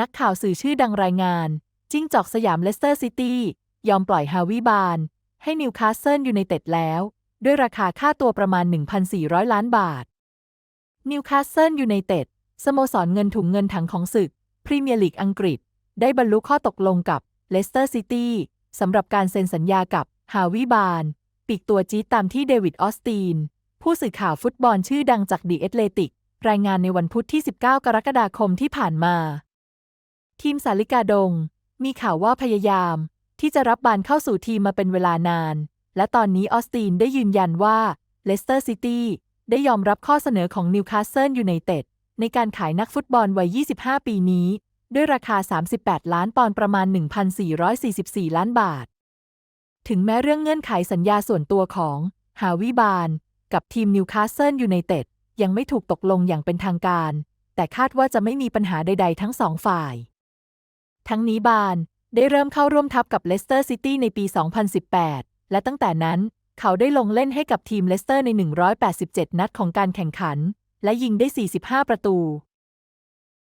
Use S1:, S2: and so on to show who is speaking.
S1: นักข่าวสื่อชื่อดังรายงาน จิ้งจอกสยามเลสเตอร์ซิตี้ ยอมปล่อยฮาวิบาลให้นิวคาสเซิลยูไนเต็ดแล้ว ด้วยราคาค่าตัวประมาณ 1,400 ล้านบาท นิวคาสเซิลยูไนเต็ดสโมสรเงินถุงเงินถังของศึก พรีเมียร์ลีกอังกฤษ ได้บรรลุข้อตกลงกับเลสเตอร์ซิตี้สำหรับการเซ็นสัญญากับฮาวิบาลปีกตัวจี๊ดตามที่เดวิดออสตีนผู้สื่อข่าวฟุตบอลชื่อดังจากดีเอตเลติก รายงานในวันพุธที่ 19 กรกฎาคมที่ผ่านมา ทีมสาลิกาดง มีข่าวว่าพยายาม ที่จะรับบานเข้าสู่ทีมมาเป็นเวลานาน และตอนนี้ออสตีนได้ยืนยันว่าเลสเตอร์ซิตี้ได้ยอมรับข้อเสนอของนิวคาสเซิลยูไนเต็ดในการขายนักฟุตบอลวัย 25 ปีนี้ ด้วยราคา 38 ล้านปอนด์ประมาณ 1,444 ล้านบาท ถึงแม้เรื่องเงื่อนไขสัญญาส่วนตัวของฮาวิบาลกับทีมนิวคาสเซิลยูไนเต็ดยังไม่ถูกตกลงอย่างเป็นทางการ แต่คาดว่าจะไม่มีปัญหาใด ๆ ทั้งสองฝ่าย ทั้งนี้บานได้เริ่มเข้าร่วมทัพกับเลสเตอร์ซิตี้ในปี 2018 และตั้งแต่นั้นเขาได้ลงเล่นให้กับทีมเลสเตอร์ใน 187 นัดของการแข่งขัน และยิงได้ 45 ประตู